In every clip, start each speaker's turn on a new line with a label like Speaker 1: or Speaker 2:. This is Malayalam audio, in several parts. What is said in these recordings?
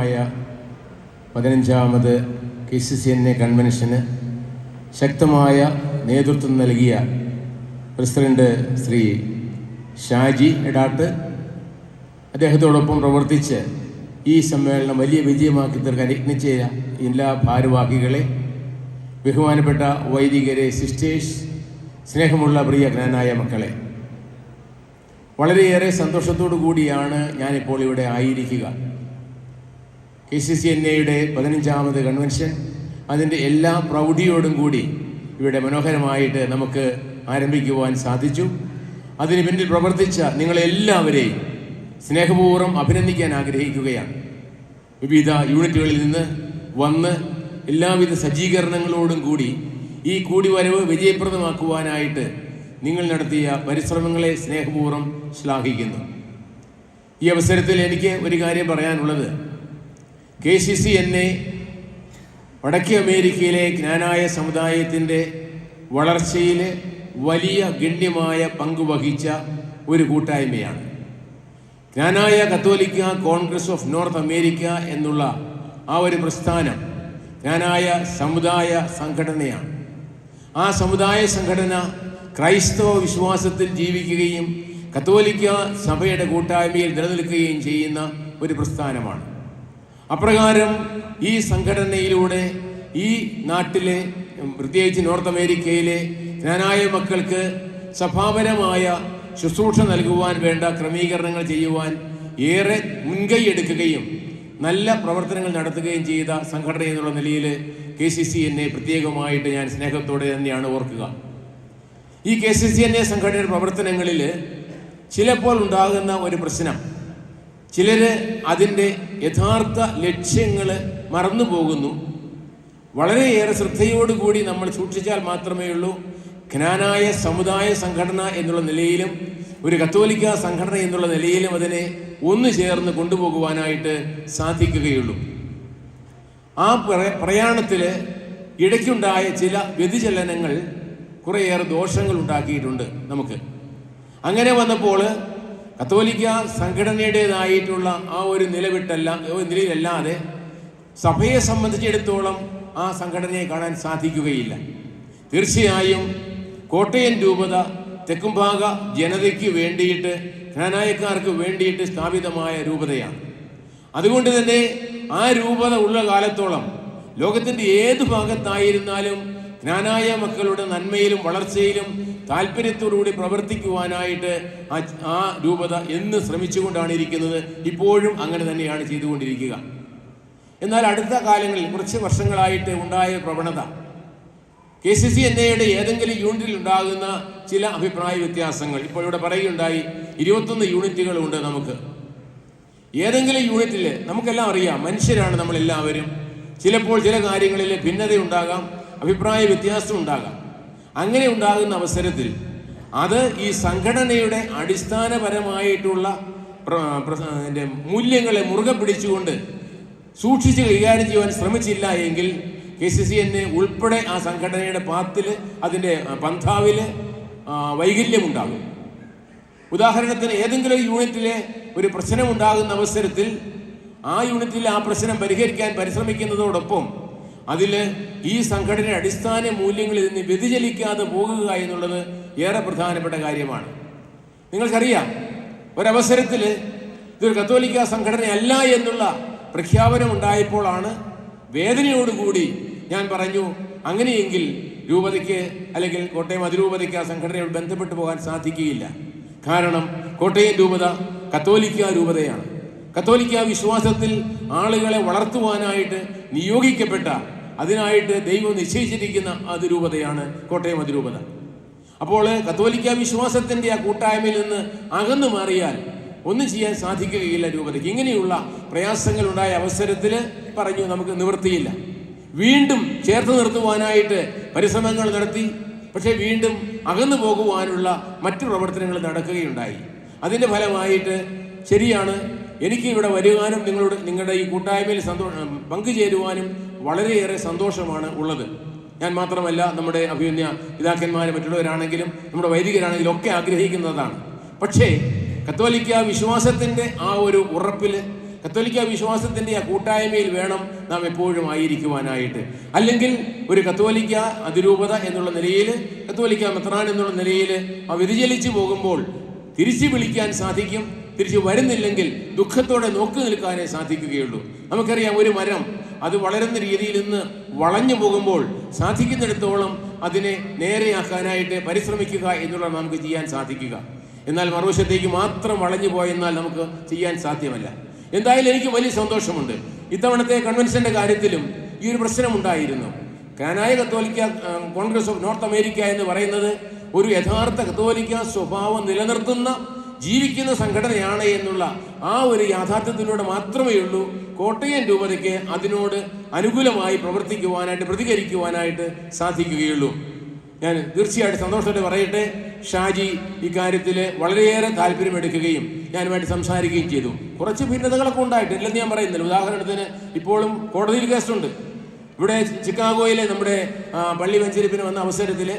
Speaker 1: ായ പതിനഞ്ചാമത് K C C N A കൺവെൻഷന് ശക്തമായ നേതൃത്വം നൽകിയ പ്രസിഡന്റ് ശ്രീ ഷാജി എടാട്ട് അദ്ദേഹത്തോടൊപ്പം പ്രവർത്തിച്ച് ഈ സമ്മേളനം വലിയ വിജയമാക്കി തീർക്കാൻ യജ്ഞിച്ച എല്ലാ ഭാരവാഹികളെ ബഹുമാനപ്പെട്ട വൈദികരെ സിസ്റ്റേഴ്സ് സ്നേഹമുള്ള പ്രിയ ജ്ഞാനായ മക്കളെ വളരെയേറെ സന്തോഷത്തോടു കൂടിയാണ് ഞാനിപ്പോൾ ഇവിടെ ആയിരിക്കുക. കെ സി സി എൻ എയുടെ പതിനഞ്ചാമത് കൺവെൻഷൻ. അതിന്റെ എല്ലാ പ്രൗഢിയോടും കൂടി ഇവിടെ മനോഹരമായിട്ട് നമുക്ക് ആരംഭിക്കുവാൻ സാധിച്ചു. അതിന് പിന്നിൽ പ്രവർത്തിച്ച നിങ്ങളെല്ലാവരെയും സ്നേഹപൂർവം അഭിനന്ദിക്കാൻ ആഗ്രഹിക്കുകയാണ്. വിവിധ യൂണിറ്റുകളിൽ നിന്ന് വന്ന് എല്ലാവിധ സജ്ജീകരണങ്ങളോടും കൂടി ഈ കൂടിവരവ് വിജയപ്രദമാക്കുവാനായിട്ട് നിങ്ങൾ നടത്തിയ പരിശ്രമങ്ങളെ സ്നേഹപൂർവം ശ്ലാഘിക്കുന്നു. ഈ അവസരത്തിൽ എനിക്ക് ഒരു കാര്യം പറയാനുള്ളത്. കെ സി സി എന്നെ വടക്കേ അമേരിക്കയിലെ ജ്ഞാനായ സമുദായത്തിന്റെ വളർച്ചയിൽ വലിയ ഗണ്യമായ പങ്കുവഹിച്ച ഒരു കൂട്ടായ്മയാണ്. ജ്ഞാനായ കത്തോലിക്ക കോൺഗ്രസ് ഓഫ് നോർത്ത് അമേരിക്ക എന്നുള്ള ആ ഒരു പ്രസ്ഥാനം ജ്ഞാനായ സമുദായ സംഘടനയാണ്. ആ സമുദായ സംഘടന ക്രൈസ്തവ വിശ്വാസത്തിൽ ജീവിക്കുകയും കത്തോലിക്ക സഭയുടെ കൂട്ടായ്മയിൽ നിലനിൽക്കുകയും ചെയ്യുന്ന ഒരു പ്രസ്ഥാനമാണ്. അപ്രകാരം ഈ സംഘടനയിലൂടെ ഈ നാട്ടിലെ പ്രത്യേകിച്ച് നോർത്ത് അമേരിക്കയിലെ ജ്ഞാനായ മക്കൾക്ക് സഭാപരമായ ശുശ്രൂഷ നൽകുവാൻ വേണ്ട ക്രമീകരണങ്ങൾ ചെയ്യുവാൻ ഏറെ മുൻകൈ എടുക്കുകയും നല്ല പ്രവർത്തനങ്ങൾ നടത്തുകയും ചെയ്ത സംഘടന എന്നുള്ള നിലയിൽ കെ സി സി എന്നെ പ്രത്യേകമായിട്ട് ഞാൻ സ്നേഹത്തോടെ തന്നെയാണ് ഓർക്കുക. ഈ K C C N A സംഘടനയുടെ പ്രവർത്തനങ്ങളിൽ ചിലപ്പോൾ ഉണ്ടാകുന്ന ഒരു പ്രശ്നം. ചിലര് അതിന്റെ യഥാർത്ഥ ലക്ഷ്യങ്ങൾ മറന്നു പോകുന്നു. വളരെയേറെ ശ്രദ്ധയോടുകൂടി നമ്മൾ സൂക്ഷിച്ചാൽ മാത്രമേ ഉള്ളൂ. ജ്ഞാനായ സമുദായ സംഘടന എന്നുള്ള നിലയിലും ഒരു കത്തോലിക്ക സംഘടന എന്നുള്ള നിലയിലും അതിനെ ഒന്നു ചേർന്ന് കൊണ്ടുപോകുവാനായിട്ട് സാധിക്കുകയുള്ളൂ. ആ പ്രയാണത്തിൽ ഇടയ്ക്കുണ്ടായ ചില വ്യതിചലനങ്ങൾ കുറേയേറെ ദോഷങ്ങൾ ഉണ്ടാക്കിയിട്ടുണ്ട് നമുക്ക്. അങ്ങനെ വന്നപ്പോൾ കത്തോലിക്ക സംഘടനയുടേതായിട്ടുള്ള ആ ഒരു നിലവിട്ടല്ല നിലയിലല്ലാതെ സഭയെ സംബന്ധിച്ചിടത്തോളം ആ സംഘടനയെ കാണാൻ സാധിക്കുകയില്ല. തീർച്ചയായും കോട്ടയം രൂപത തെക്കുംഭാഗ ജനതയ്ക്ക് വേണ്ടിയിട്ട് ജ്ഞാനായക്കാർക്ക് വേണ്ടിയിട്ട് സ്ഥാപിതമായ രൂപതയാണ്. അതുകൊണ്ട് തന്നെ ആ രൂപത ഉള്ള കാലത്തോളം ലോകത്തിന്റെ ഏത് ഭാഗത്തായിരുന്നാലും ജ്ഞാനായ മക്കളുടെ നന്മയിലും വളർച്ചയിലും താല്പര്യത്തോടുകൂടി പ്രവർത്തിക്കുവാനായിട്ട് ആ ആ രൂപത എന്ന് ശ്രമിച്ചുകൊണ്ടാണ് ഇരിക്കുന്നത്. ഇപ്പോഴും അങ്ങനെ തന്നെയാണ് ചെയ്തുകൊണ്ടിരിക്കുക. എന്നാൽ അടുത്ത കാലങ്ങളിൽ കുറച്ച് വർഷങ്ങളായിട്ട് ഉണ്ടായ പ്രവണത. കെ സി സി എൻ എയുടെ ഏതെങ്കിലും യൂണിറ്റിൽ ഉണ്ടാകുന്ന ചില അഭിപ്രായ വ്യത്യാസങ്ങൾ ഇപ്പോൾ ഇവിടെ പറയുകയുണ്ടായി. ഇരുപത്തൊന്ന് യൂണിറ്റുകളുണ്ട് നമുക്ക്. ഏതെങ്കിലും യൂണിറ്റിൽ നമുക്കെല്ലാം അറിയാം മനുഷ്യരാണ് നമ്മളെല്ലാവരും. ചിലപ്പോൾ ചില കാര്യങ്ങളിൽ ഭിന്നതയുണ്ടാകാം അഭിപ്രായ വ്യത്യാസം ഉണ്ടാകാം. അങ്ങനെ ഉണ്ടാകുന്ന അവസരത്തിൽ അത് ഈ സംഘടനയുടെ അടിസ്ഥാനപരമായിട്ടുള്ള മൂല്യങ്ങളെ മുറുകെ പിടിച്ചുകൊണ്ട് സൂക്ഷിച്ച് കൈകാര്യം ചെയ്യുവാൻ ശ്രമിച്ചില്ല എങ്കിൽ കെ സി സി എന്നെ ഉൾപ്പെടെ ആ സംഘടനയുടെ പാത്തിൽ അതിന്റെ പന്ഥാവിൽ വൈകല്യമുണ്ടാകും. ഉദാഹരണത്തിന് ഏതെങ്കിലും യൂണിറ്റിലെ ഒരു പ്രശ്നം ഉണ്ടാകുന്ന അവസരത്തിൽ ആ യൂണിറ്റിൽ ആ പ്രശ്നം പരിഹരിക്കാൻ പരിശ്രമിക്കുന്നതോടൊപ്പം അതിൽ ഈ സംഘടന അടിസ്ഥാന മൂല്യങ്ങളിൽ നിന്ന് വ്യതിചലിക്കാതെ പോകുക എന്നുള്ളത് ഏറെ പ്രധാനപ്പെട്ട കാര്യമാണ്. നിങ്ങൾക്കറിയാം ഒരവസരത്തിൽ ഇതൊരു കത്തോലിക്ക സംഘടനയല്ല എന്നുള്ള പ്രഖ്യാപനം ഉണ്ടായപ്പോഴാണ് വേദനയോടുകൂടി ഞാൻ പറഞ്ഞു അങ്ങനെയെങ്കിൽ രൂപതയ്ക്ക് അല്ലെങ്കിൽ കോട്ടയം അതിരൂപതയ്ക്ക് ആ സംഘടനയോട് ബന്ധപ്പെട്ടു പോകാൻ സാധിക്കുകയില്ല. കാരണം കോട്ടയം രൂപത കത്തോലിക്ക രൂപതയാണ്. കത്തോലിക്ക വിശ്വാസത്തിൽ ആളുകളെ വളർത്തുവാനായിട്ട് നിയോഗിക്കപ്പെട്ട അതിനായിട്ട് ദൈവം നിശ്ചയിച്ചിരിക്കുന്ന അതിരൂപതയാണ് കോട്ടയം അതിരൂപത. അപ്പോൾ കത്തോലിക്ക വിശ്വാസത്തിന്റെ ആ കൂട്ടായ്മയിൽ നിന്ന് അകന്നു മാറിയാൽ ഒന്നും ചെയ്യാൻ സാധിക്കുകയില്ല രൂപതയ്ക്ക്. ഇങ്ങനെയുള്ള പ്രയാസങ്ങൾ ഉണ്ടായ അവസരത്തിൽ പറഞ്ഞു നമുക്ക് നിവൃത്തിയില്ല. വീണ്ടും ചേർത്ത് നിർത്തുവാനായിട്ട് പരിശ്രമങ്ങൾ നടത്തി. പക്ഷേ വീണ്ടും അകന്നു പോകുവാനുള്ള മറ്റു പ്രവർത്തനങ്ങൾ നടക്കുകയുണ്ടായി. അതിന്റെ ഫലമായിട്ട് ശരിയാണ്. എനിക്ക് ഇവിടെ വരുവാനും നിങ്ങളോട് നിങ്ങളുടെ ഈ കൂട്ടായ്മയിൽ സന്തോഷം പങ്കുചേരുവാനും വളരെയേറെ സന്തോഷമാണ് ഉള്ളത്. ഞാൻ മാത്രമല്ല നമ്മുടെ അഭിമന്യ പിതാക്കന്മാർ മറ്റുള്ളവരാണെങ്കിലും നമ്മുടെ വൈദികരാണെങ്കിലും ഒക്കെ ആഗ്രഹിക്കുന്നതാണ്. പക്ഷേ കത്തോലിക്ക വിശ്വാസത്തിന്റെ ആ ഒരു ഉറപ്പിൽ കത്തോലിക്ക വിശ്വാസത്തിന്റെ ആ കൂട്ടായ്മയിൽ വേണം നാം എപ്പോഴും ആയിരിക്കുവാനായിട്ട്. അല്ലെങ്കിൽ ഒരു കത്തോലിക്ക അതിരൂപത എന്നുള്ള നിലയിൽ കത്തോലിക്ക മെത്രാൻ എന്നുള്ള നിലയിൽ ആ വ്യതിചലിച്ചു പോകുമ്പോൾ തിരിച്ചു വിളിക്കാൻ സാധിക്കും തിരിച്ചു വരുന്നില്ലെങ്കിൽ ദുഃഖത്തോടെ നോക്കി നിൽക്കാനേ സാധിക്കുകയുള്ളൂ. നമുക്കറിയാം ഒരു മരം അത് വളരുന്ന രീതിയിൽ നിന്ന് വളഞ്ഞു പോകുമ്പോൾ സാധിക്കുന്നിടത്തോളം അതിനെ നേരെയാക്കാനായിട്ട് പരിശ്രമിക്കുക എന്നുള്ളത് നമുക്ക് ചെയ്യാൻ സാധിക്കുക. എന്നാൽ മറുവശത്തേക്ക് മാത്രം വളഞ്ഞു പോയെന്നാൽ നമുക്ക് ചെയ്യാൻ സാധ്യമല്ല. എന്തായാലും എനിക്ക് വലിയ സന്തോഷമുണ്ട്. ഇത്തവണത്തെ കൺവെൻഷന്റെ കാര്യത്തിലും ഈ ഒരു പ്രശ്നമുണ്ടായിരുന്നു. കാനായ കത്തോലിക്ക കോൺഗ്രസ് ഓഫ് നോർത്ത് അമേരിക്ക എന്ന് പറയുന്നത് ഒരു യഥാർത്ഥ കത്തോലിക്ക സ്വഭാവം നിലനിർത്തുന്ന ജീവിക്കുന്ന സംഘടനയാണ് എന്നുള്ള ആ ഒരു യാഥാർത്ഥ്യത്തിലൂടെ മാത്രമേ ഉള്ളൂ കോട്ടയം രൂപതയ്ക്ക് അതിനോട് അനുകൂലമായി പ്രവർത്തിക്കുവാനായിട്ട് പ്രതികരിക്കുവാനായിട്ട് സാധിക്കുകയുള്ളൂ. ഞാൻ തീർച്ചയായിട്ടും സന്തോഷത്തോടെ പറയട്ടെ ഷാജി ഇക്കാര്യത്തിൽ വളരെയേറെ താല്പര്യമെടുക്കുകയും ഞാനുമായിട്ട് സംസാരിക്കുകയും ചെയ്തു. കുറച്ച് ഭിന്നതകളൊക്കെ ഉണ്ടായിട്ട് ഇല്ലെന്ന് ഞാൻ പറയുന്നില്ല. ഉദാഹരണത്തിന് ഇപ്പോഴും കോടതിയിൽ കേസുണ്ട്. ഇവിടെ ചിക്കാഗോയിലെ നമ്മുടെ പള്ളി വെഞ്ചരിപ്പിന് വന്ന അവസരത്തിൽ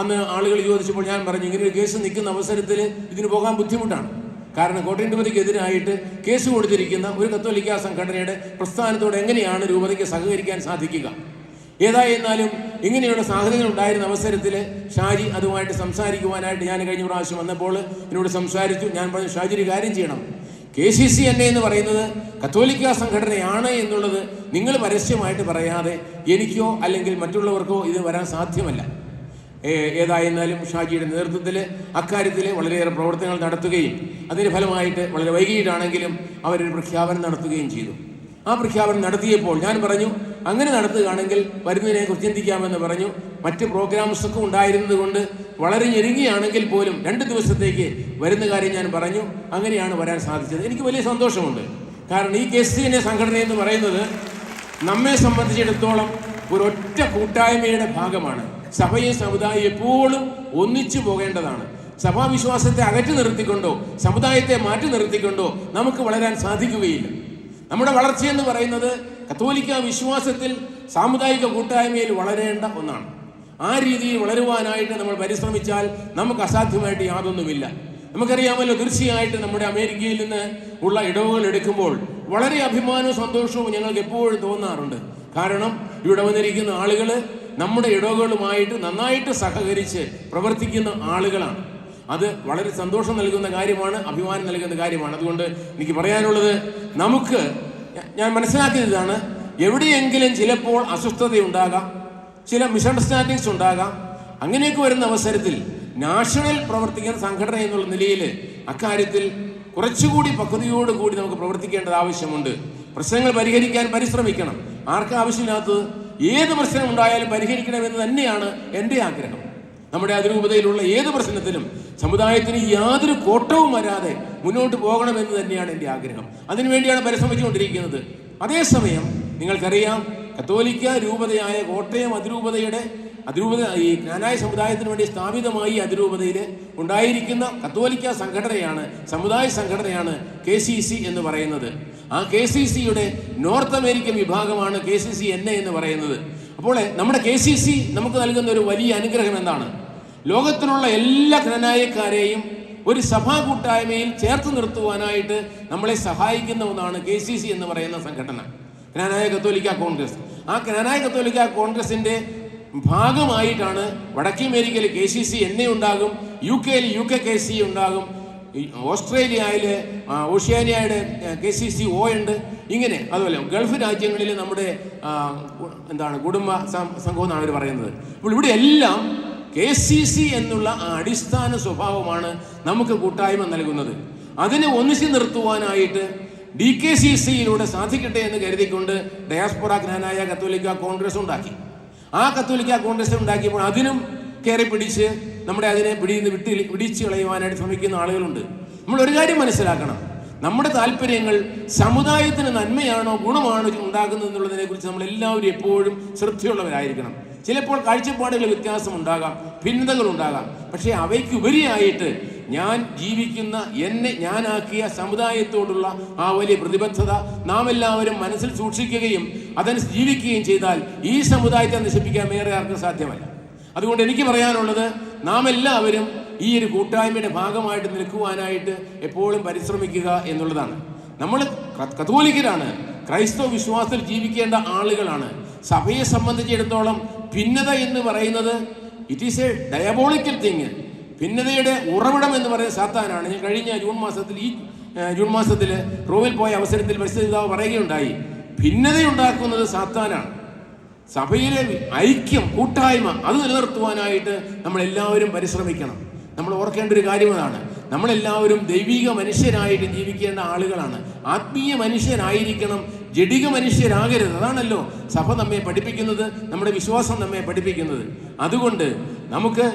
Speaker 1: അന്ന് ആളുകൾ ചോദിച്ചപ്പോൾ ഞാൻ പറഞ്ഞു ഇങ്ങനെ ഒരു കേസ് നിൽക്കുന്ന അവസരത്തിൽ ഇതിന് പോകാൻ ബുദ്ധിമുട്ടാണ്. കാരണം കോട്ടയം രൂപതയ്ക്കെതിരായിട്ട് കേസ് കൊടുത്തിരിക്കുന്ന ഒരു കത്തോലിക്കാ സംഘടനയുടെ പ്രസ്ഥാനത്തോടെ എങ്ങനെയാണ് രൂപതയ്ക്ക് സഹകരിക്കാൻ സാധിക്കുക? ഏതായിരുന്നാലും ഇങ്ങനെയുള്ള സാഹചര്യങ്ങൾ ഉണ്ടായിരുന്ന അവസരത്തിൽ ഷാജി അതുമായിട്ട് സംസാരിക്കുവാനായിട്ട് ഞാൻ കഴിഞ്ഞ പ്രാവശ്യം വന്നപ്പോൾ എന്നോട് സംസാരിച്ചു. ഞാൻ പറഞ്ഞു ഷാജി ഒരു കാര്യം ചെയ്യണം. കെ സി സി എൻ എന്ന് പറയുന്നത് കത്തോലിക്ക സംഘടനയാണ് എന്നുള്ളത് നിങ്ങൾ പരസ്യമായിട്ട് പറയാതെ എനിക്കോ അല്ലെങ്കിൽ മറ്റുള്ളവർക്കോ ഇത് വരാൻ സാധ്യമല്ല. ഏതായിരുന്നാലും ഷാജിയുടെ നേതൃത്വത്തിൽ അക്കാര്യത്തിൽ വളരെയേറെ പ്രവർത്തനങ്ങൾ നടത്തുകയും അതിന്റെ ഫലമായിട്ട് വളരെ വൈകിട്ടാണെങ്കിലും അവരൊരു പ്രഖ്യാപനം നടത്തുകയും ചെയ്തു. ആ പ്രഖ്യാപനം നടത്തിയപ്പോൾ ഞാൻ പറഞ്ഞു അങ്ങനെ നടത്തുകയാണെങ്കിൽ വരുന്നതിനെ കുറിച്ച് ചിന്തിക്കാമെന്ന് പറഞ്ഞു. മറ്റ് പ്രോഗ്രാംസ് ഒക്കെ ഉണ്ടായിരുന്നത് കൊണ്ട് വളരെ ഞെരുങ്ങിയാണെങ്കിൽ പോലും രണ്ട് ദിവസത്തേക്ക് വരുന്ന കാര്യം ഞാൻ പറഞ്ഞു. അങ്ങനെയാണ് വരാൻ സാധിച്ചത്. എനിക്ക് വലിയ സന്തോഷമുണ്ട്. കാരണം ഈ കെ സി എൻ എ സംഘടന എന്ന് പറയുന്നത് നമ്മെ സംബന്ധിച്ചിടത്തോളം ഒരൊറ്റ കൂട്ടായ്മയുടെ ഭാഗമാണ്. സഭയും സമുദായം എപ്പോഴും ഒന്നിച്ചു പോകേണ്ടതാണ്. സഭാവിശ്വാസത്തെ അകറ്റി നിർത്തിക്കൊണ്ടോ സമുദായത്തെ മാറ്റി നിർത്തിക്കൊണ്ടോ നമുക്ക് വളരാൻ സാധിക്കുകയില്ല. നമ്മുടെ വളർച്ചയെന്ന് പറയുന്നത് കത്തോലിക്ക വിശ്വാസത്തിൽ സാമുദായിക കൂട്ടായ്മയിൽ വളരേണ്ട ഒന്നാണ്. ആ രീതിയിൽ വളരുവാനായിട്ട് നമ്മൾ പരിശ്രമിച്ചാൽ നമുക്ക് അസാധ്യമായിട്ട് യാതൊന്നുമില്ല. നമുക്കറിയാമല്ലോ തീർച്ചയായിട്ടും നമ്മുടെ അമേരിക്കയിൽ നിന്ന് ഉള്ള ഇടവുകൾ എടുക്കുമ്പോൾ വളരെ അഭിമാനവും സന്തോഷവും ഞങ്ങൾക്ക് എപ്പോഴും തോന്നാറുണ്ട്. കാരണം ഇവിടെ വന്നിരിക്കുന്ന ആളുകൾ നമ്മുടെ ഇടവുകളുമായിട്ട് നന്നായിട്ട് സഹകരിച്ച് പ്രവർത്തിക്കുന്ന ആളുകളാണ്. അത് വളരെ സന്തോഷം നൽകുന്ന കാര്യമാണ് അഭിമാനം നൽകുന്ന കാര്യമാണ്. അതുകൊണ്ട് എനിക്ക് പറയാനുള്ളത് നമുക്ക് ഞാൻ മനസ്സിലാക്കിയതാണ് എവിടെയെങ്കിലും ചിലപ്പോൾ അസ്വസ്ഥതയുണ്ടാകാം ചില മിസ്അണ്ടർസ്റ്റാൻഡിങ്സ് ഉണ്ടാകാം. അങ്ങനെയൊക്കെ വരുന്ന അവസരത്തിൽ നാഷണൽ പ്രവർത്തിക്കുന്ന സംഘടന എന്നുള്ള നിലയിൽ അക്കാര്യത്തിൽ കുറച്ചുകൂടി പക്വതയോടുകൂടി നമുക്ക് പ്രവർത്തിക്കേണ്ടത് ആവശ്യമുണ്ട്. പ്രശ്നങ്ങൾ പരിഹരിക്കാൻ പരിശ്രമിക്കണം. ആർക്കും ആവശ്യമില്ലാത്തത് ഏത് പ്രശ്നം ഉണ്ടായാലും പരിഹരിക്കണമെന്ന് തന്നെയാണ് എന്റെ ആഗ്രഹം. നമ്മുടെ അതിരൂപതയിലുള്ള ഏത് പ്രശ്നത്തിലും സമുദായത്തിന് യാതൊരു കോട്ടവും വരാതെ മുന്നോട്ട് പോകണമെന്ന് തന്നെയാണ് എന്റെ ആഗ്രഹം. അതിനുവേണ്ടിയാണ് പരിശ്രമിച്ചുകൊണ്ടിരിക്കുന്നത്. അതേസമയം നിങ്ങൾക്കറിയാം കത്തോലിക്ക രൂപതയായ കോട്ടയം അതിരൂപതയുടെ അതിരൂപത ഈ ജ്ഞാനായ സമുദായത്തിന് വേണ്ടി സ്ഥാപിതമായി അതിരൂപതയിൽ ഉണ്ടായിരിക്കുന്ന കത്തോലിക്ക സംഘടനയാണ് സമുദായ സംഘടനയാണ് കെ സി സി എന്ന് പറയുന്നത്. ആ കെ സി സിയുടെ നോർത്ത് അമേരിക്കൻ വിഭാഗമാണ് K C C N A എന്ന് പറയുന്നത്. അപ്പോൾ നമ്മുടെ കെ സി സി നമുക്ക് നൽകുന്ന ഒരു വലിയ അനുഗ്രഹം എന്താണ്? ലോകത്തിലുള്ള എല്ലാ ജ്ഞാനായക്കാരെയും ഒരു സഭാ കൂട്ടായ്മയിൽ ചേർത്ത് നിർത്തുവാനായിട്ട് നമ്മളെ സഹായിക്കുന്ന ഒന്നാണ് കെ സി സി എന്ന് പറയുന്ന സംഘടന ജ്ഞാനായ കത്തോലിക്ക കോൺഗ്രസ്. ആ ജ്ഞാനായ കത്തോലിക്ക കോൺഗ്രസിന്റെ ഭാഗമായിട്ടാണ് വടക്കേ അമേരിക്കയിൽ K C C N A ഉണ്ടാകും യു കെയിൽ യു കെ കെ സി ഉണ്ടാകും ആ, ഓഷ്യാനിയയുടെ കെ സി സി ഒ ഉണ്ട്. ഇങ്ങനെ അതുപോലെ ഗൾഫ് രാജ്യങ്ങളിൽ നമ്മുടെ എന്താണ് കുടുംബ സംഘം എന്നാണ് അവർ പറയുന്നത്. അപ്പോൾ ഇവിടെ എല്ലാം കെ സി സി എന്നുള്ള അടിസ്ഥാന സ്വഭാവമാണ് നമുക്ക് കൂട്ടായ്മ നൽകുന്നത്. അതിനെ ഒന്നിച്ചു നിർത്തുവാനായിട്ട് ഡി കെ സി സിയിലൂടെ സാധിക്കട്ടെ എന്ന് കരുതിക്കൊണ്ട് ഡയാസ്പോറ ജ്ഞാനായ കത്തോലിക്ക കോൺഗ്രസ് ഉണ്ടാക്കി. ആ കത്തോലിക്ക കോൺഗ്രസ് ഉണ്ടാക്കിയപ്പോൾ അതിനും കയറി പിടിച്ച് നമ്മുടെ അതിനെ പിടിയിൽ നിന്ന് വിട്ടി പിടിച്ച് കളയുവാനായിട്ട് ശ്രമിക്കുന്ന ആളുകളുണ്ട്. നമ്മൾ ഒരു കാര്യം മനസ്സിലാക്കണം. നമ്മുടെ താല്പര്യങ്ങൾ സമുദായത്തിന് നന്മയാണോ ഗുണമാണോ ഉണ്ടാകുന്നത് എന്നുള്ളതിനെ കുറിച്ച് നമ്മൾ എല്ലാവരും എപ്പോഴും ശ്രദ്ധയുള്ളവരായിരിക്കണം. ചിലപ്പോൾ കാഴ്ചപ്പാടുകൾ വ്യത്യാസം ഉണ്ടാകാം ഭിന്നതകൾ ഉണ്ടാകാം. പക്ഷേ അവയ്ക്ക് ഉപരിയായിട്ട് ഞാൻ ജീവിക്കുന്ന എന്നെ ഞാനാക്കിയ സമുദായത്തോടുള്ള ആ വലിയ പ്രതിബദ്ധത നാം എല്ലാവരും മനസ്സിൽ സൂക്ഷിക്കുകയും അതനുസരിച്ച് ജീവിക്കുകയും ചെയ്താൽ ഈ സമുദായത്തെ നശിപ്പിക്കാൻ വേറെ ആർക്കും സാധ്യമല്ല. അതുകൊണ്ട് എനിക്ക് പറയാനുള്ളത് നാം എല്ലാവരും ഈ ഒരു കൂട്ടായ്മയുടെ ഭാഗമായിട്ട് നിൽക്കുവാനായിട്ട് എപ്പോഴും പരിശ്രമിക്കുക എന്നുള്ളതാണ്. നമ്മൾ കത്തോലിക്കരാണ്. ക്രൈസ്തവ വിശ്വാസത്തിൽ ജീവിക്കേണ്ട ആളുകളാണ്. സഭയെ സംബന്ധിച്ചിടത്തോളം ഭിന്നത എന്ന് പറയുന്നത് it is a diabolical thing ഭിന്നതയുടെ ഉറവിടം എന്ന് പറയുന്ന സാത്താനാണ്. ഞാൻ കഴിഞ്ഞ ജൂൺ മാസത്തിൽ ഈ ജൂൺ മാസത്തിൽ റോമിൽ പോയ അവസരത്തിൽ പരിസ്ഥിതി പറയുകയുണ്ടായി. ഭിന്നതയുണ്ടാക്കുന്നത് സാത്താനാണ്. സഭയിലെ ഐക്യം കൂട്ടായ്മ അത് നിലനിർത്തുവാനായിട്ട് നമ്മൾ എല്ലാവരും പരിശ്രമിക്കണം. നമ്മൾ ഓർക്കേണ്ട ഒരു കാര്യം അതാണ്. നമ്മളെല്ലാവരും ദൈവിക മനുഷ്യരായിട്ട് ജീവിക്കേണ്ട ആളുകളാണ്. ആത്മീയ മനുഷ്യരായിരിക്കണം. ജഡിക മനുഷ്യരാകരുത്. അതാണല്ലോ സഭ നമ്മെ പഠിപ്പിക്കുന്നത് നമ്മുടെ വിശ്വാസം നമ്മെ പഠിപ്പിക്കുന്നത്. അതുകൊണ്ട് നമുക്ക്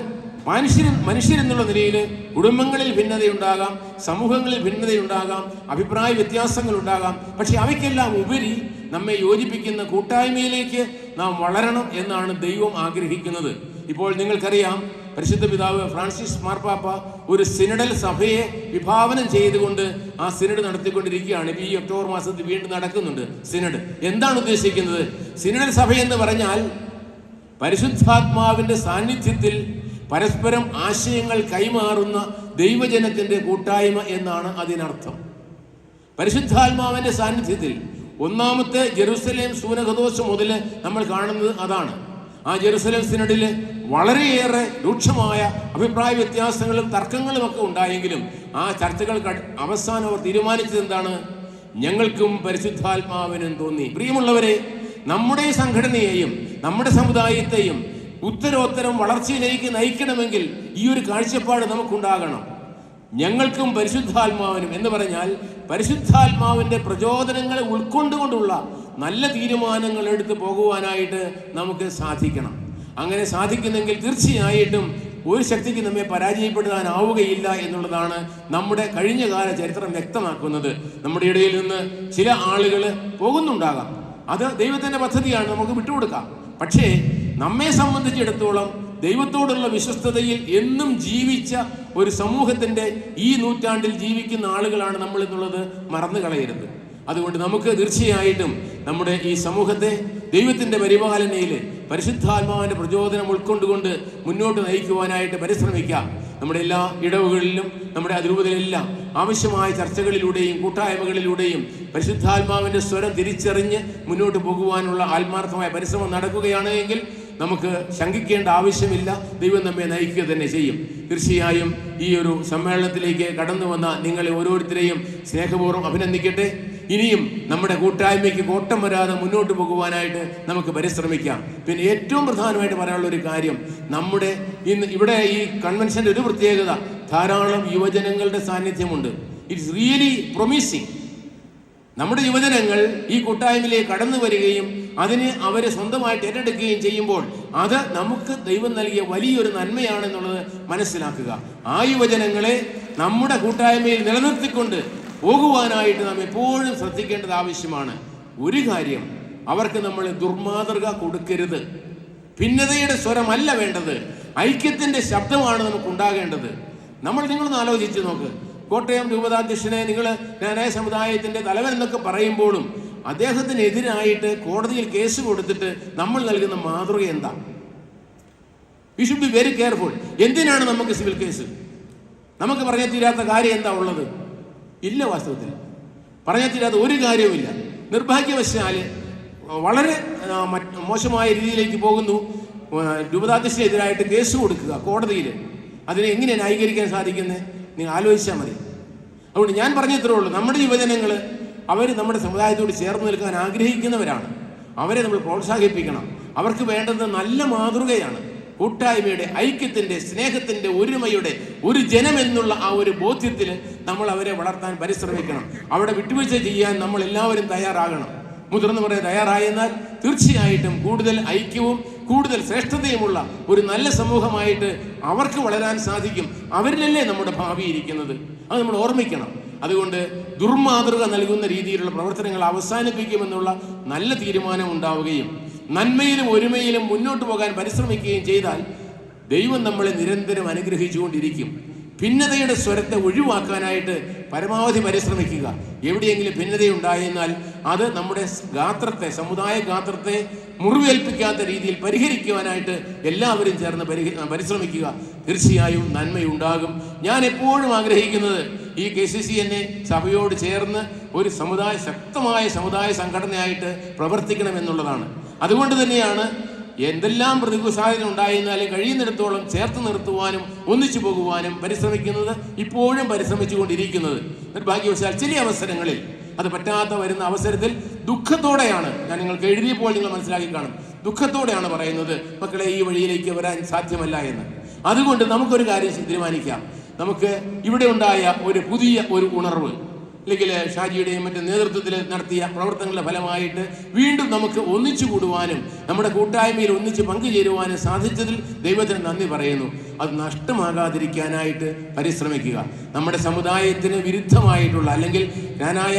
Speaker 1: മനുഷ്യൻ മനുഷ്യരെന്നുള്ള നിലയിൽ കുടുംബങ്ങളിൽ ഭിന്നതയുണ്ടാകാം സമൂഹങ്ങളിൽ ഭിന്നതയുണ്ടാകാം അഭിപ്രായ വ്യത്യാസങ്ങൾ ഉണ്ടാകാം പക്ഷെ അവയ്ക്കെല്ലാം ഉപരി നമ്മെ യോജിപ്പിക്കുന്ന കൂട്ടായ്മയിലേക്ക് നാം വളരണം എന്നാണ് ദൈവം ആഗ്രഹിക്കുന്നത്. ഇപ്പോൾ നിങ്ങൾക്കറിയാം പരിശുദ്ധ പിതാവ് ഫ്രാൻസിസ് മാർപ്പാപ്പ ഒരു സിനഡൽ സഭയെ വിഭാവനം ചെയ്തുകൊണ്ട് ആ സിനഡ് നടത്തിക്കൊണ്ടിരിക്കുകയാണ്. ഈ ഒക്ടോബർ മാസത്തിൽ വീണ്ടും നടക്കുന്നുണ്ട് സിനഡ്. എന്താണ് ഉദ്ദേശിക്കുന്നത്? സിനഡൽ സഭ എന്ന് പറഞ്ഞാൽ പരിശുദ്ധാത്മാവിന്റെ സാന്നിധ്യത്തിൽ പരസ്പരം ആശയങ്ങൾ കൈമാറുന്ന ദൈവജനത്തിന്റെ കൂട്ടായ്മ എന്നാണ് അതിനർത്ഥം. പരിശുദ്ധാത്മാവിന്റെ സാന്നിധ്യത്തിൽ ഒന്നാമത്തെ ജെറുസലേം സൂനകദോഷം മുതൽ നമ്മൾ കാണുന്നത് അതാണ്. ആ ജെറുസലേം സിനഡിൽ വളരെയേറെ രൂക്ഷമായ അഭിപ്രായ വ്യത്യാസങ്ങളും തർക്കങ്ങളും ഒക്കെ ഉണ്ടായെങ്കിലും ആ ചർച്ചകൾ അവസാനം അവർ തീരുമാനിച്ചത് എന്താണ്? ഞങ്ങൾക്കും പരിശുദ്ധാത്മാവിനും തോന്നി. പ്രിയമുള്ളവരെ നമ്മുടെ സംഘടനയെയും നമ്മുടെ സമുദായത്തെയും ഉത്തരോത്തരം വളർച്ചയിലേക്ക് നയിക്കണമെങ്കിൽ ഈ ഒരു കാഴ്ചപ്പാട് നമുക്കുണ്ടാകണം. ഞങ്ങൾക്കും പരിശുദ്ധാത്മാവിനും എന്ന് പറഞ്ഞാൽ പരിശുദ്ധാത്മാവിന്റെ പ്രചോദനങ്ങളെ ഉൾക്കൊണ്ടുകൊണ്ടുള്ള നല്ല തീരുമാനങ്ങൾ എടുത്ത് പോകുവാനായിട്ട് നമുക്ക് സാധിക്കണം. അങ്ങനെ സാധിക്കുന്നെങ്കിൽ തീർച്ചയായിട്ടും ഒരു ശക്തിക്ക് നമ്മെ പരാജയപ്പെടുത്താനാവുകയില്ല എന്നുള്ളതാണ് നമ്മുടെ കഴിഞ്ഞകാല ചരിത്രം വ്യക്തമാക്കുന്നത്. നമ്മുടെ ഇടയിൽ നിന്ന് ചില ആളുകൾ പോകുന്നുണ്ടാകാം. അത് ദൈവത്തിന്റെ പദ്ധതിയാണ് നമുക്ക് വിട്ടുകൊടുക്കാം. പക്ഷേ നമ്മെ സംബന്ധിച്ചിടത്തോളം ദൈവത്തോടുള്ള വിശ്വസ്തതയിൽ എന്നും ജീവിച്ച ഒരു സമൂഹത്തിന്റെ ഈ നൂറ്റാണ്ടിൽ ജീവിക്കുന്ന ആളുകളാണ് നമ്മൾ എന്നുള്ളത് മറന്നു കളയരുത്. അതുകൊണ്ട് നമുക്ക് തീർച്ചയായിട്ടും നമ്മുടെ ഈ സമൂഹത്തെ ദൈവത്തിന്റെ പരിപാലനയിൽ പരിശുദ്ധാത്മാവിന്റെ പ്രചോദനം ഉൾക്കൊണ്ടുകൊണ്ട് മുന്നോട്ട് നയിക്കുവാനായിട്ട് പരിശ്രമിക്കാം. നമ്മുടെ എല്ലാ ഇടവുകളിലും നമ്മുടെ അതിരൂപതയിലെല്ലാം ആവശ്യമായ ചർച്ചകളിലൂടെയും കൂട്ടായ്മകളിലൂടെയും പരിശുദ്ധാത്മാവിന്റെ സ്വരം തിരിച്ചറിഞ്ഞ് മുന്നോട്ട് പോകുവാനുള്ള ആത്മാർത്ഥമായ പരിശ്രമം നടക്കുകയാണ് എങ്കിൽ നമുക്ക് ശങ്കിക്കേണ്ട ആവശ്യമില്ല. ദൈവം നമ്മെ നയിക്കുക തന്നെ ചെയ്യും. തീർച്ചയായും ഈ ഒരു സമ്മേളനത്തിലേക്ക് കടന്നു വന്ന നിങ്ങളെ ഓരോരുത്തരെയും സ്നേഹപൂർവം അഭിനന്ദിക്കട്ടെ. ഇനിയും നമ്മുടെ കൂട്ടായ്മയ്ക്ക് കോട്ടം വരാതെ മുന്നോട്ട് പോകുവാനായിട്ട് നമുക്ക് പരിശ്രമിക്കാം. പിന്നെ ഏറ്റവും പ്രധാനമായിട്ട് പറയാനുള്ള ഒരു കാര്യം നമ്മുടെ ഇന്ന് ഇവിടെ ഈ കൺവെൻഷന്റെ ഒരു പ്രത്യേകത ധാരാളം യുവജനങ്ങളുടെ സാന്നിധ്യമുണ്ട്. ഇറ്റ്സ് റിയലി പ്രൊമീസിങ് നമ്മുടെ യുവജനങ്ങൾ ഈ കൂട്ടായ്മയിലേക്ക് കടന്നു വരികയും അതിന് അവരെ സ്വന്തമായിട്ട് ഏറ്റെടുക്കുകയും ചെയ്യുമ്പോൾ അത് നമുക്ക് ദൈവം നൽകിയ വലിയൊരു നന്മയാണെന്നുള്ളത് മനസ്സിലാക്കുക. ആ യുവജനങ്ങളെ നമ്മുടെ കൂട്ടായ്മയിൽ നിലനിർത്തിക്കൊണ്ട് പോകുവാനായിട്ട് നാം എപ്പോഴും ശ്രദ്ധിക്കേണ്ടത് ആവശ്യമാണ്. ഒരു കാര്യം അവർക്ക് നമ്മൾ ദുർമാതൃക കൊടുക്കരുത്. ഭിന്നതയുടെ സ്വരമല്ല വേണ്ടത്. ഐക്യത്തിന്റെ ശബ്ദമാണ് നമുക്ക് ഉണ്ടാകേണ്ടത് നമ്മൾ നിങ്ങളൊന്ന് ആലോചിച്ച് നോക്ക്. കോട്ടയം രൂപതാധ്യക്ഷനെ നിങ്ങൾ ജ്ഞാനായ സമുദായത്തിന്റെ തലവൻ എന്നൊക്കെ പറയുമ്പോഴും അദ്ദേഹത്തിനെതിരായിട്ട് കോടതിയിൽ കേസ് കൊടുത്തിട്ട് നമ്മൾ നൽകുന്ന മാതൃക എന്താ? We should be very careful എന്തിനാണ് നമുക്ക് സിവിൽ കേസ് നമുക്ക് പറഞ്ഞാൽ തീരാത്ത കാര്യം എന്താ ഉള്ളത്? ഇല്ല വാസ്തവത്തിൽ. പറഞ്ഞാൽ തീരാത്ത ഒരു കാര്യവുമില്ല നിർഭാഗ്യവശാൽ വളരെ മോശമായ രീതിയിലേക്ക് പോകുന്നു. രൂപതാധ്യക്ഷനെതിരായിട്ട് കേസ് കൊടുക്കുക കോടതിയിൽ. അതിനെ എങ്ങനെ ന്യായീകരിക്കാൻ സാധിക്കുന്നത് നിങ്ങൾ ആലോചിച്ചാൽ മതി. അതുകൊണ്ട് ഞാൻ പറഞ്ഞത്രേ ഉള്ളൂ. നമ്മുടെ യുവജനങ്ങൾ അവർ നമ്മുടെ സമുദായത്തോട് ചേർന്ന് നിൽക്കാൻ ആഗ്രഹിക്കുന്നവരാണ്. അവരെ നമ്മൾ പ്രോത്സാഹിപ്പിക്കണം. അവർക്ക് വേണ്ടത് നല്ല മാതൃകയാണ്. കൂട്ടായ്മയുടെ ഐക്യത്തിന്റെ സ്നേഹത്തിന്റെ ഒരുമയുടെ ഒരു ജനം എന്നുള്ള ആ ഒരു ബോധ്യത്തിൽ നമ്മൾ അവരെ വളർത്താൻ പരിശ്രമിക്കണം. അവിടെ വിട്ടുവീഴ്ച ചെയ്യാൻ നമ്മൾ എല്ലാവരും തയ്യാറാകണം. മുതിർന്നവരെ തയ്യാറായെന്നാൽ തീർച്ചയായിട്ടും കൂടുതൽ ഐക്യവും കൂടുതൽ ശ്രേഷ്ഠതയുമുള്ള ഒരു നല്ല സമൂഹമായിട്ട് അവർക്ക് വളരാൻ സാധിക്കും. അവരിലല്ലേ നമ്മുടെ ഭാവി ഇരിക്കുന്നത്? അത് നമ്മൾ ഓർമ്മിക്കണം. അതുകൊണ്ട് ദുർമാതൃക നൽകുന്ന രീതിയിലുള്ള പ്രവർത്തനങ്ങൾ അവസാനിപ്പിക്കുമെന്നുള്ള നല്ല തീരുമാനം ഉണ്ടാവുകയും നന്മയിലും ഒരുമയിലും മുന്നോട്ട് പോകാൻ പരിശ്രമിക്കുകയും ചെയ്താൽ ദൈവം നമ്മളെ നിരന്തരം അനുഗ്രഹിച്ചുകൊണ്ടിരിക്കും. ഭിന്നതയുടെ സ്വരത്തെ ഒഴിവാക്കാനായിട്ട് പരമാവധി പരിശ്രമിക്കുക. എവിടെയെങ്കിലും ഭിന്നതയുണ്ടായെന്നാൽ അത് നമ്മുടെ ഗാത്രത്തെ സമുദായ ഗാത്രത്തെ മുറിവേൽപ്പിക്കാത്ത രീതിയിൽ പരിഹരിക്കുവാനായിട്ട് എല്ലാവരും ചേർന്ന് പരിശ്രമിക്കുക. തീർച്ചയായും നന്മയുണ്ടാകും. ഞാൻ എപ്പോഴും ആഗ്രഹിക്കുന്നത് ഈ കെ സി സി എന്നെ സഭയോട് ചേർന്ന് ഒരു സമുദായ ശക്തമായ സമുദായ സംഘടനയായിട്ട് പ്രവർത്തിക്കണമെന്നുള്ളതാണ് അതുകൊണ്ട് തന്നെയാണ് എന്തെല്ലാം പ്രതികൂല സാഹചര്യം ഉണ്ടായിരുന്നാലും കഴിയുന്നിടത്തോളം ചേർത്ത് നിർത്തുവാനും ഒന്നിച്ചു പോകുവാനും പരിശ്രമിക്കുന്നത് ഇപ്പോഴും പരിശ്രമിച്ചുകൊണ്ടിരിക്കുന്നത്. നിർഭാഗ്യവശാൽ ചില അവസരങ്ങളിൽ അത് പറ്റാത്ത വരുന്ന അവസരത്തിൽ ദുഃഖത്തോടെയാണ്. ഞാൻ നിങ്ങൾക്ക് എഴുതിയപ്പോൾ നിങ്ങൾ മനസ്സിലാക്കി കാണും. ദുഃഖത്തോടെയാണ് പറയുന്നത് മക്കളെ ഈ വഴിയിലേക്ക് വരാൻ സാധ്യമല്ല എന്ന്. അതുകൊണ്ട് നമുക്കൊരു കാര്യം തീരുമാനിക്കാം. നമുക്ക് ഇവിടെ ഉണ്ടായ ഒരു പുതിയ ഒരു ഉണർവ്. അല്ലെങ്കിൽ ഷാജിയുടെയും മറ്റ് നേതൃത്വത്തിൽ നടത്തിയ പ്രവർത്തനങ്ങളുടെ ഫലമായിട്ട് വീണ്ടും നമുക്ക് ഒന്നിച്ചു കൂടുവാനും നമ്മുടെ കൂട്ടായ്മയിൽ ഒന്നിച്ച് പങ്കുചേരുവാനും സാധിച്ചതിൽ ദൈവത്തിന് നന്ദി പറയുന്നു. അത് നഷ്ടമാകാതിരിക്കാനായിട്ട് പരിശ്രമിക്കുക. നമ്മുടെ സമുദായത്തിന് വിരുദ്ധമായിട്ടുള്ള അല്ലെങ്കിൽ ഞാനായ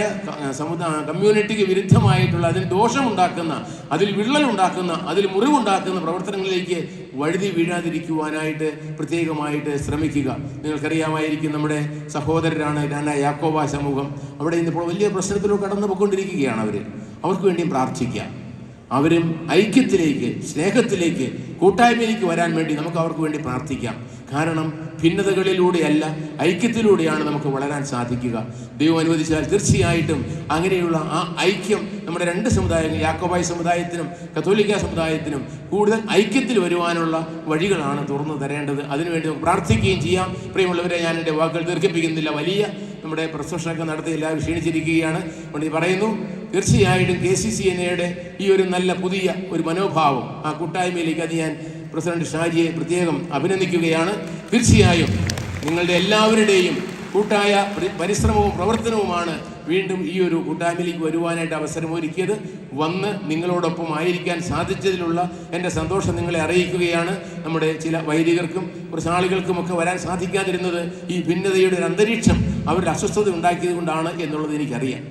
Speaker 1: സമുദായ കമ്മ്യൂണിറ്റിക്ക് വിരുദ്ധമായിട്ടുള്ള അതിന് ദോഷമുണ്ടാക്കുന്ന അതിൽ വിള്ളലുണ്ടാക്കുന്ന അതിൽ മുറിവുണ്ടാക്കുന്ന പ്രവർത്തനങ്ങളിലേക്ക് വഴുതി വീഴാതിരിക്കുവാനായിട്ട് പ്രത്യേകമായിട്ട് ശ്രമിക്കുക. നിങ്ങൾക്കറിയാമായിരിക്കും നമ്മുടെ സഹോദരരാണ് രാന യാക്കോബ സമൂഹം. അവിടെ ഇന്നിപ്പോൾ വലിയ പ്രശ്നത്തിലൂടെ കടന്നു പോയിക്കൊണ്ടിരിക്കുകയാണ് അവർ അവർക്ക് വേണ്ടിയും പ്രാർത്ഥിക്കാം. അവരും ഐക്യത്തിലേക്ക് സ്നേഹത്തിലേക്ക് കൂട്ടായ്മയിലേക്ക് വരാൻ വേണ്ടി നമുക്ക് അവർക്ക് വേണ്ടി പ്രാർത്ഥിക്കാം. കാരണം ഭിന്നതകളിലൂടെയല്ല ഐക്യത്തിലൂടെയാണ് നമുക്ക് വളരാൻ സാധിക്കുക. ദൈവം അനുവദിച്ചാൽ തീർച്ചയായിട്ടും അങ്ങനെയുള്ള ആ ഐക്യം നമ്മുടെ രണ്ട് സമുദായങ്ങൾ യാക്കോബായ സമുദായത്തിനും കത്തോലിക്ക സമുദായത്തിനും കൂടുതൽ ഐക്യത്തിൽ വരുവാനുള്ള വഴികളാണ് തുറന്നു തരേണ്ടത്. അതിനുവേണ്ടി നമുക്ക് പ്രാർത്ഥിക്കുകയും ചെയ്യാം. പ്രിയമുള്ളവരെ ഞാൻ എന്റെ വാക്കുകൾ ദീർഘിപ്പിക്കുന്നില്ല. വലിയ നമ്മുടെ പ്രസംഷനൊക്കെ നടത്തി എല്ലാവരും ക്ഷീണിച്ചിരിക്കുകയാണ്. പറയുന്നു. തീർച്ചയായിട്ടും കെ സി സി എൻ എയുടെ ഈ ഒരു നല്ല പുതിയ ഒരു മനോഭാവം ആ കൂട്ടായ്മയിലേക്ക് അത് ഞാൻ പ്രസിഡന്റ് ഷാജിയെ പ്രത്യേകം അഭിനന്ദിക്കുകയാണ്. തീർച്ചയായും നിങ്ങളുടെ എല്ലാവരുടെയും കൂട്ടായ പരിശ്രമവും പ്രവർത്തനവുമാണ് വീണ്ടും ഈ ഒരു കൂട്ടായ്മയിലേക്ക് വരുവാനായിട്ട് അവസരം ഒരുക്കിയത് വന്ന് നിങ്ങളോടൊപ്പം ആയിരിക്കാൻ സാധിച്ചതിലുള്ള എന്റെ സന്തോഷം നിങ്ങളെ അറിയിക്കുകയാണ്. നമ്മുടെ ചില വൈദികർക്കും കുറച്ച് ആളുകൾക്കുമൊക്കെ വരാൻ സാധിക്കാതിരുന്നത് ഈ ഭിന്നതയുടെ ഒരു അന്തരീക്ഷം അവരുടെ അസ്വസ്ഥത ഉണ്ടാക്കിയത് കൊണ്ടാണ് എന്നുള്ളത് എനിക്കറിയാം.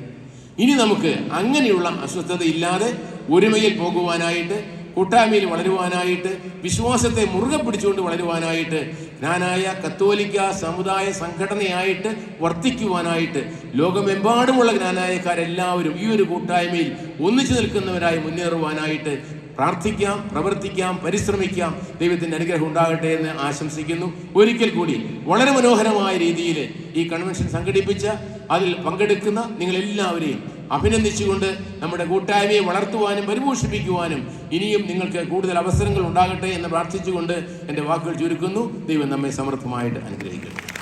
Speaker 1: ഇനി നമുക്ക് അങ്ങനെയുള്ള അസ്വസ്ഥത ഇല്ലാതെ ഒരുമയിൽ പോകുവാനായിട്ട് കൂട്ടായ്മയിൽ വളരുവാനായിട്ട് വിശ്വാസത്തെ മുറുകെ പിടിച്ചുകൊണ്ട് വളരുവാനായിട്ട് ഞാനായ കത്തോലിക്ക സമുദായ സംഘടനയായിട്ട് വർത്തിക്കുവാനായിട്ട് ലോകമെമ്പാടുമുള്ള ജ്ഞാനായക്കാരെല്ലാവരും ഈ ഒരു കൂട്ടായ്മയിൽ ഒന്നിച്ചു നിൽക്കുന്നവരായി മുന്നേറുവാനായിട്ട് പ്രാർത്ഥിക്കാം പ്രവർത്തിക്കാം പരിശ്രമിക്കാം. ദൈവത്തിന്റെ അനുഗ്രഹം ഉണ്ടാകട്ടെ എന്ന് ആശംസിക്കുന്നു. ഒരിക്കൽ കൂടി വളരെ മനോഹരമായ രീതിയിൽ ഈ കൺവെൻഷൻ സംഘടിപ്പിച്ച അതിൽ പങ്കെടുക്കുന്ന നിങ്ങളെല്ലാവരെയും അഭിനന്ദിച്ചുകൊണ്ട് നമ്മുടെ കൂട്ടായ്മയെ വളർത്തുവാനും പരിപോഷിപ്പിക്കുവാനും ഇനിയും നിങ്ങൾക്ക് കൂടുതൽ അവസരങ്ങൾ ഉണ്ടാകട്ടെ എന്ന് പ്രാർത്ഥിച്ചുകൊണ്ട് എന്റെ വാക്കുകൾ ചുരുക്കുന്നു. ദൈവം നമ്മെ സമർത്ഥമായിട്ട് അനുഗ്രഹിക്കുന്നു